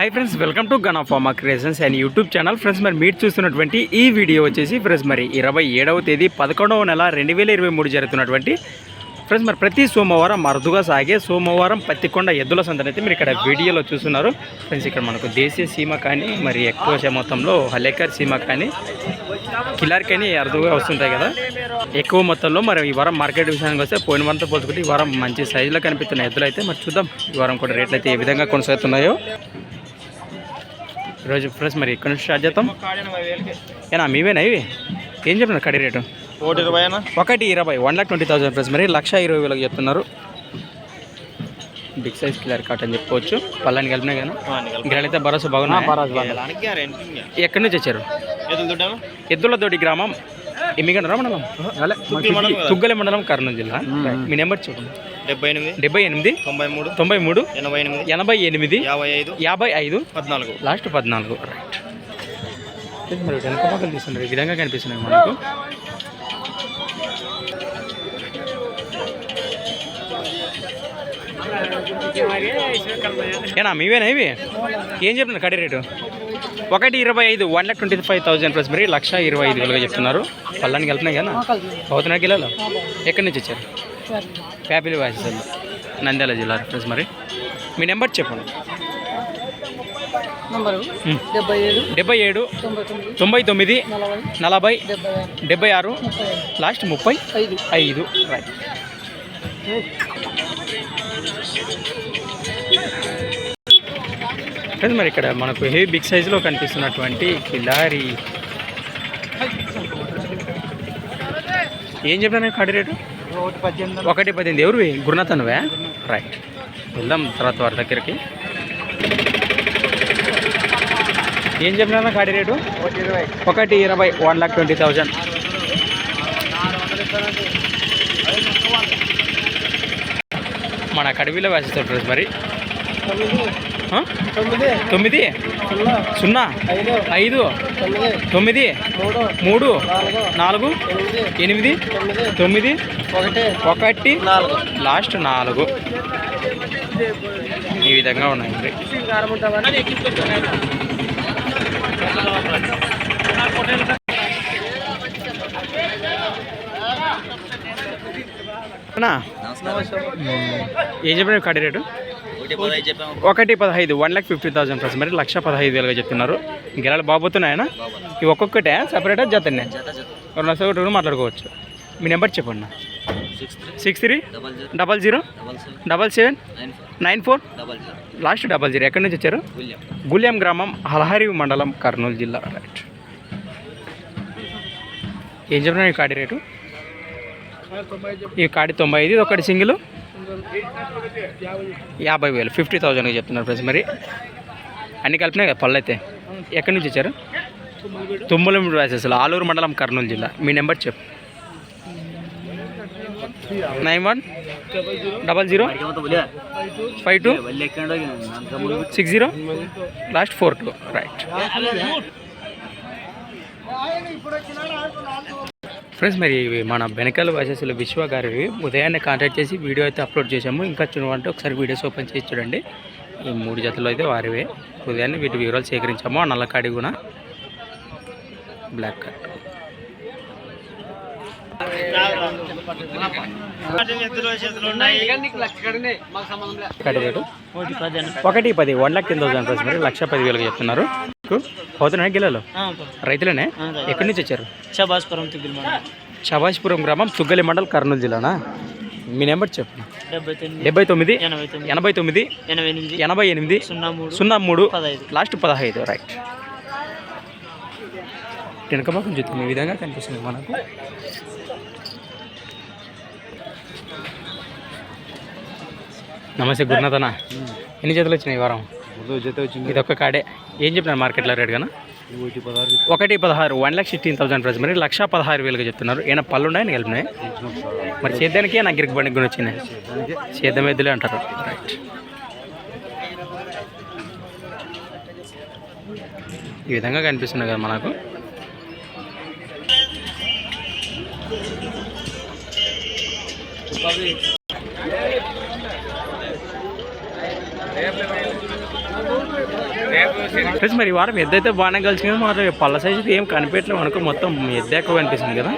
Hi friends welcome to gun of pharma creations and YouTube channel friends మరి మీరు చూస్తున్నటువంటి ఈ వీడియో వచ్చేసి ఫ్రెండ్స్ మరి ఇరవై ఏడవ తేదీ పదకొండవ నెల రెండు వేల ఇరవై మూడు జరుగుతున్నటువంటి ఫ్రెండ్స్ మరి ప్రతి సోమవారం అరుదుగా సాగే సోమవారం పత్తికొండ ఎద్దుల సంతని అయితే మీరు ఇక్కడ వీడియోలో చూస్తున్నారు. ఫ్రెండ్స్ ఇక్కడ మనకు దేశీయ సీమ కానీ మరి ఎక్కువ మొత్తంలో హలేకర్ సీమ కానీ కిలార్ కానీ అరుదుగా వస్తుంటాయి కదా. ఎక్కువ మొత్తంలో మరి ఈ వారం మార్కెట్ విషయానికి వస్తే పోయిన వారంతో పోల్చుకుంటే ఈ వారం మంచి సైజులో కనిపిస్తున్న ఎద్దులు అయితే మరి చూద్దాం. ఈ వారం కూడా రేట్లు అయితే ఏ విధంగా కొనసాగుతున్నాయో. ఈరోజు ఫ్రెండ్స్ మరి ఇక్కడ నుంచి స్టార్ట్ చేద్దాం? ఏనా మీవేనా ఇవి? ఏం చెప్తున్నారు కడి రేటు? ఒకటి ఇరవై ఒకటి ఇరవై one lakh twenty thousand friends మరి లక్ష ఇరవై వేలకు చెప్తున్నారు. బిగ్ సైజ్ కిలర్ కాట్ అని చెప్పుకోవచ్చు. పళ్ళని కలిపినా కానీ గిరాలైతే భరోసా బాగున్నాయి? ఎక్కడి నుంచి వచ్చారు? ఎద్దుల తోటి. గ్రామం. ఎమ్మిగంటారా మండలం తుగ్గల మండలం కర్నూలు జిల్లా. మీ. నెంబర్ చెప్పండి. డెబ్బై ఎనిమిది డెబ్బై ఎనిమిది తొంభై మూడు తొంభై మూడు ఎనభై ఎనిమిది ఎనభై ఎనిమిది యాభై ఐదు యాభై ఐదు పద్నాలుగు. లాస్ట్ పద్నాలుగు. రైట్. మరి వెనక పక్కలు తీస్తున్నారు ఈ విధంగా కనిపిస్తున్నాయి మనకు. ఏనా మీవేనా ఇవి? ఏం చెప్తున్నారు కడి రేటు? ఒకటి ఇరవై ఐదు one lakh twenty five thousand plus మరి లక్ష ఇరవై ఐదు వేలుగా చెప్తున్నారు. పళ్ళని కలిపినాయి కదా? అవుతున్నా కిలోలు? ఎక్కడి నుంచి వచ్చారు? ప్యాపిలి వాసి నంద్యాల జిల్లా ప్లస్ మరి. మీ నెంబర్ చెప్పండి. డెబ్బై ఏడు. తొంభై తొమ్మిది. నలభై. డెబ్బై ఆరు. లాస్ట్ ముప్పై ఐదు. ఐదు. రైట్. ఫ్రెండ్స్ మరి ఇక్కడ మనకు హెవీ బిగ్ సైజులో కనిపిస్తున్నటువంటి కిలారీ. ఏం చెప్పినా కడి రేటు? ఒకటి పద్దెనిమిది. ఒకటి పద్దెనిమిది ఎవరు రైట్ వెళ్దాం తర్వాత వారి దగ్గరికి. ఏం చెప్పినా కాడి రేటు? ఒకటి ఇరవై ఒకటి ఇరవై వన్ లాక్ ట్వంటీ థౌజండ్. మన కడివిలో వేసేస్తారు ఫ్రెండ్స్ మరి. తొమ్మిది. సున్నా. ఐదు. తొమ్మిది. మూడు. నాలుగు. ఎనిమిది. తొమ్మిది. ఒకటి. లాస్ట్ నాలుగు. ఈ విధంగా ఉన్నాయి మరి. అన్నా, ఏం చెప్పిన కడి రేటు? ఒకటి పదహైదు one lakh fifty thousand plus మరి లక్ష పదహైదు వేలుగా చెప్తున్నారు. గెలాలు బాగుతున్నాయనా ఇవి ఒక్కొక్కటే సపరేటా జతనే? రెండు ఒకటి మాట్లాడుకోవచ్చు. మీ నెంబర్ చెప్పండి six three. Double zero. Double zero? Double seven. Nine four. Last double zero. ఎక్కడి నుంచి వచ్చారు? గుళ్యాం గ్రామం హలహరి మండలం కర్నూలు జిల్లా. రైట్ ఏం చెప్పినా కాడి రేటు? ఈ కాడి తొంభై ఐదు ఒకటి సింగిల్. యాభై వేలు ఫిఫ్టీ థౌజండ్కి చెప్తున్నారు ఫ్రెండ్స్ మరి. అన్ని కలిపినాయి కదా పళ్ళు అయితే. ఎక్కడి నుంచి వచ్చారు? తుమ్మలం వ్యాసెస్లో ఆలూరు మండలం కర్నూలు జిల్లా. మీ నెంబర్ చెప్పు. Nine one double zero five two six zero last four two. Right. Friends మరి ఇవి మన బెనకాల వైసెస్లో విశ్వ గారివి ఉదయాన్నే కాంటాక్ట్ చేసి వీడియో అయితే అప్లోడ్ చేసాము ఇంకా చూడంటే ఒకసారి వీడియోస్ ఓపెన్ చేసి చూడండి. ఈ మూడు జతలు అయితే వారివే. ఉదయాన్నే వీటి వివరాలు సేకరించాము. ఆ నల్లకాడి కూడా బ్లాక్ కట్ ఒకటి పది one lakh ten thousand price మరి లక్ష పది వేలకు చెప్తున్నారు. పోతున్నాయి గిల్లలు రైతులనే? ఎక్కడి నుంచి వచ్చారు? షబాస్పురం తిగ్గులు మన షబాష్పురం గ్రామం తుగ్గలి మండల్ కర్నూలు జిల్లానా? మీ నెంబర్ చెప్పు డెబ్బై తొమ్మిది ఎనభై తొమ్మిది ఎనభై ఎనిమిది సున్నా మూడు లాస్ట్ పదహైదు రైట్. వెనక చూద్దాం ఈ విధంగా కనిపిస్తుంది మనకు. నమస్తే గురునాథన. ఎన్ని జతలు వచ్చినాయి వారం? ఇది ఒక్క కాడే. ఏం చెప్పినారు మార్కెట్లో రేట్ కన్నా ఒకటి పదహారు one lakh sixteen thousand price. మరి లక్ష పదహారు వేలుగా చెప్తున్నారు. ఏమైనా పళ్ళు ఉన్నాయని కలిపినాయి మరి సేద్యానికి నాకు గిరికి బండికి కూడా వచ్చినాయి. సేద్యం ఎద్దులే అంటారు. రైట్ ఈ విధంగా కనిపిస్తున్నాయి కదా మనకు. ఫ్రెండ్స్ మరి వారం ఎద్దైతే బాగానే కలిసింది. మరి పళ్ళ సైజు ఏం కనిపించలేము అనుకో మొత్తం ఎద్ద ఎక్కువ కనిపిస్తుంది కదా.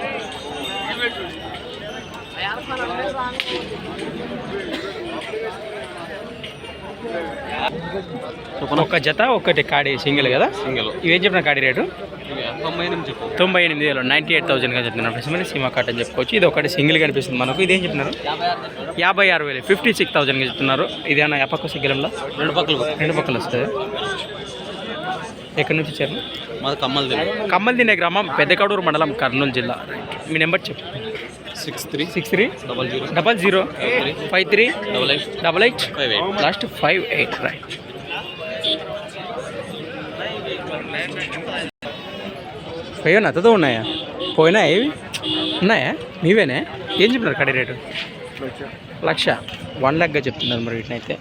ఒక జత ఒకటి కాడి సింగిల్ కదా? సింగిల్. ఇవేం చెప్పిన కాడి రేటు? తొంభై ఎనిమిది చెప్పు. తొంభై ఎనిమిది వేలు. నైంటీ ఎయిట్ థౌసండ్గా చెప్తున్నారు ఫ్రెండ్స్. మరి సీమా కాట్ అని చెప్పుకోవచ్చు. ఇది ఒకటి సింగిల్ కనిపిస్తుంది మనకు. ఇదేం చెప్తున్నారు? యాభై ఆరు వేలు. ఫిఫ్టీ సిక్స్ థౌసండ్గా చెప్తున్నారు. ఇదేమన్నా ఎప్పకు సింగిలంలో రెండు పక్కలు. రెండు పక్కలు వస్తుంది ఎక్కడి నుంచి వచ్చారు? మాది కమ్మలు కమ్మల్ తినే గ్రామం పెద్దకడూరు మండలం కర్నూలు జిల్లా. మీ నెంబర్ చెప్పు. Six three six three double zero. Double zero five three double eight. Double eight five eight. Last five eight right. అయ్యో నత్తతో ఉన్నాయా? పోయినా ఏవి? ఉన్నాయా? మీవేనే ఏం చెప్పినారు కడి రేటు? లక్ష. వన్ ల్యాక్గా చెప్తున్నారు మరి వీటినైతే.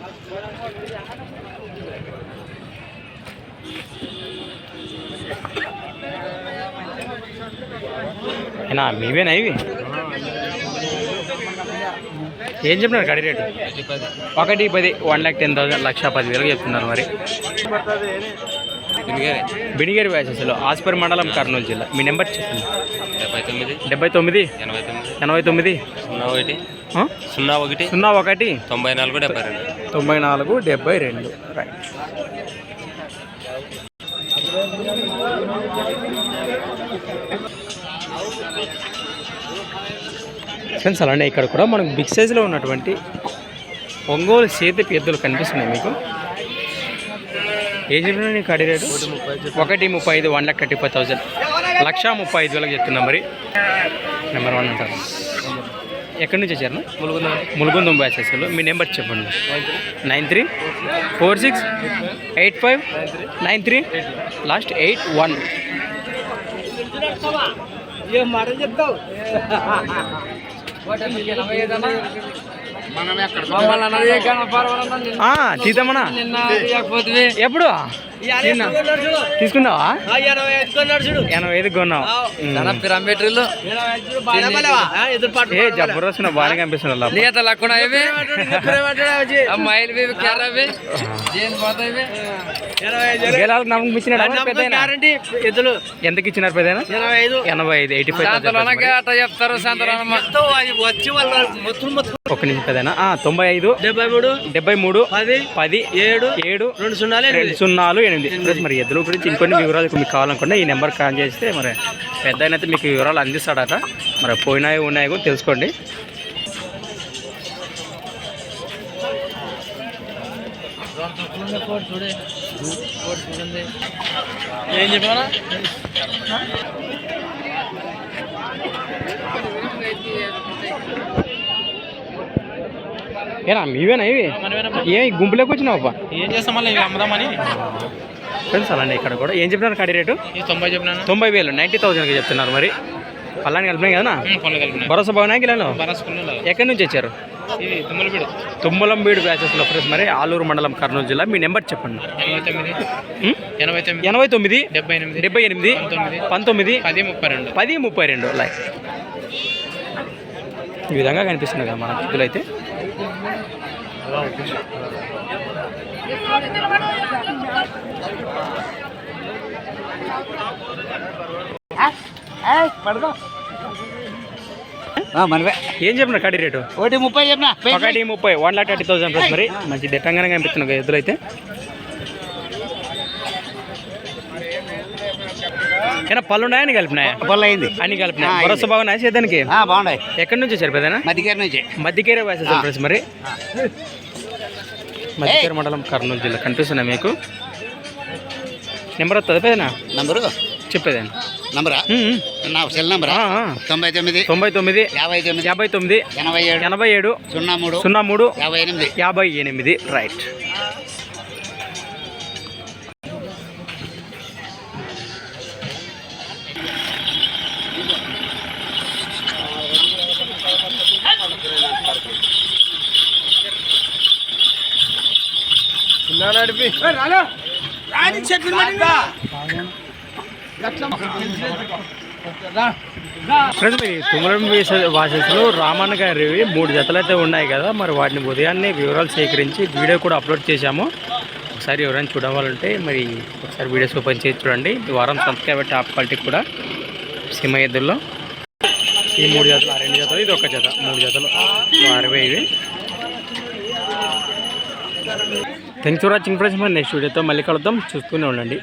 అయినా మీవేనా ఇవి? ఏం చెప్పినారు కడి రేటు? ఒకటి పది వన్ ల్యాక్ టెన్ థౌసండ్ లక్ష పదివేలకు చెప్తున్నారు మరి. బిడిగేరి వ్యాసెస్లో ఆస్పరి మండలం కర్నూలు జిల్లా. మీ నెంబర్ చెప్పండి. డెబ్బై తొమ్మిది. డెబ్బై తొమ్మిది? ఎనభై తొమ్మిది. ఎనభై తొమ్మిది? సున్నా ఒకటి? సున్నా ఒకటి. సున్నా ఒకటి? తొంభై నాలుగు డెబ్బై రెండు. తొంభై నాలుగు డెబ్బై రెండు. రైట్ ఫ్రెండ్స్ అలానే ఇక్కడ కూడా మనకు బిగ్ సైజులో ఉన్నటువంటి ఒంగోలు చేతి ఎద్దులు కనిపిస్తున్నాయి మీకు. ఏ చెప్పినా నీకు అడి రేటు ఒకటి ముప్పై ఐదు one lakh thirty five thousand లక్ష ముప్పై ఐదు వేలకు చెప్తున్నా మరి. నెంబర్ వన్ అంటారు. ఎక్కడి నుంచి వచ్చారు? ములుగుందం బ్యాచెస్లో మీ నెంబర్ చెప్పండి. Nine three four six eight five nine three last eight one. తీద్దామన్నా ఎప్పుడు నిన్న తీసుకున్నావా? ఎనభై ఐదు కొన్నావు. ఏ గేలాలకు నమ్మకం ఇచ్చినాడు పెద్ద ఎద్దులు. ఎంతకి ఇచ్చినారు పెద్ద ఎనభై ఐదు. ఎయిటీ ఫైవ్ చెప్తారు ఒక నిమిషం తొంభై ఐదు డెబ్బై మూడు డెబ్బై మూడు పది పది ఏడు ఏడు రెండు సున్నాలు రెండు సున్నాలు ఎనిమిది ప్లస్ మరి ఎద్దుల గురించి ఇంకొన్ని వివరాలు మీకు కావాలనుకుంటే ఈ నెంబర్ కాల్ చేస్తే మరి పెద్ద అయితే మీకు వివరాలు అందిస్తాడట. మరి పోయినాయి ఉన్నాయి కూడా తెలుసుకోండి. ఏం చెప్పారా ఏనా మీవేనా ఇవి? ఏ గుంపులోకి వచ్చినావు అబ్బా? ఏం చేస్తాం మళ్ళీ అమ్ముదామని? ఫ్రెండ్స్ అలానే ఇక్కడ కూడా. ఏం చెప్పినారు కడి రేటు? తొంభై చెప్పినాను. తొంభై వేలు నైంటీ థౌసండ్కి చెప్తున్నారు మరి. పల్లాని కలిపినాయి కదా భరోసా గిలాను బరాసుకున్న ఎక్కడి నుంచి వచ్చారు? తుమ్మలంబీడు బ్యాచెస్లో ఫ్రెండ్స్ మరి ఆలూరు మండలం కర్నూలు జిల్లా. మీ నెంబర్ చెప్పండి. ఎనభై తొమ్మిది. డెబ్బై ఎనిమిది. డెబ్బై ఎనిమిది పంతొమ్మిది. పది ముప్పై రెండు. పది ముప్పై రెండు లైక్. ఈ విధంగా కనిపిస్తుంది కదా మన అయితే. మనవే. ఏం చెప్పిన కడి రేటు? ఒకటి ముప్పై చెప్పిన. ఒకటి ముప్పై one lakh thirty thousand plus మరి. మంచి దిట్టంగానే కనిపిస్తుంది కదా ఎద్దులు అయితే. ఏనా పళ్ళు ఉన్నాయని కలిపినాయా? పొల్ల అయింది. అన్ని కలిపినాయి? భరోసా బాగున్నాయి? సేదానికి బాగున్నాయి. ఎక్కడి నుంచి వచ్చారు పెద్దనా? మధ్యకేరి నుంచి. మధ్యకేరే వేసేసాం ఫ్రెండ్స్ మరి. మధ్యకేర మండలం కర్నూలు జిల్లా. కనిపిస్తున్నాయి మీకు? నెంబర్ వస్తుంది పెదనా? నంబరు? చెప్పేదాన్ని నంబరా? నా సెల్ నంబరా? తొంభై తొమ్మిది తొంభై తొమ్మిది యాభై తొమ్మిది యాభై తొమ్మిది ఎనభై ఏడు ఎనభై ఏడు సున్నా మూడు సున్నా మూడు యాభై ఎనిమిది. యాభై ఎనిమిది. రైట్ రాని చెట్లు తుమ్మలం రామన్న గారి మూడు జతలు అయితే ఉన్నాయి కదా మరి వాటిని ఉదయాన్నే వివరాలు సేకరించి వీడియో కూడా అప్లోడ్ చేశాము. ఒకసారి ఎవరైనా చూడవాలంటే మరి ఒకసారి వీడియోస్ ఓపెన్ చేసి చూడండి. వారం సంతకాయ టాప్ క్వాలిటీ కూడా సిమ ఎద్దుల్లో. ఈ మూడు జతలు రెండు జతలు ఇది ఒక జత మూడు జతలు అరవై ఇవి థ్యాంక్స్ ఫర్ వాచింగ్ ఫ్రెండ్స్ మరి నెక్స్ట్ వీడియోతో మళ్ళీ కలుద్దాం. చూస్తూనే ఉండండి.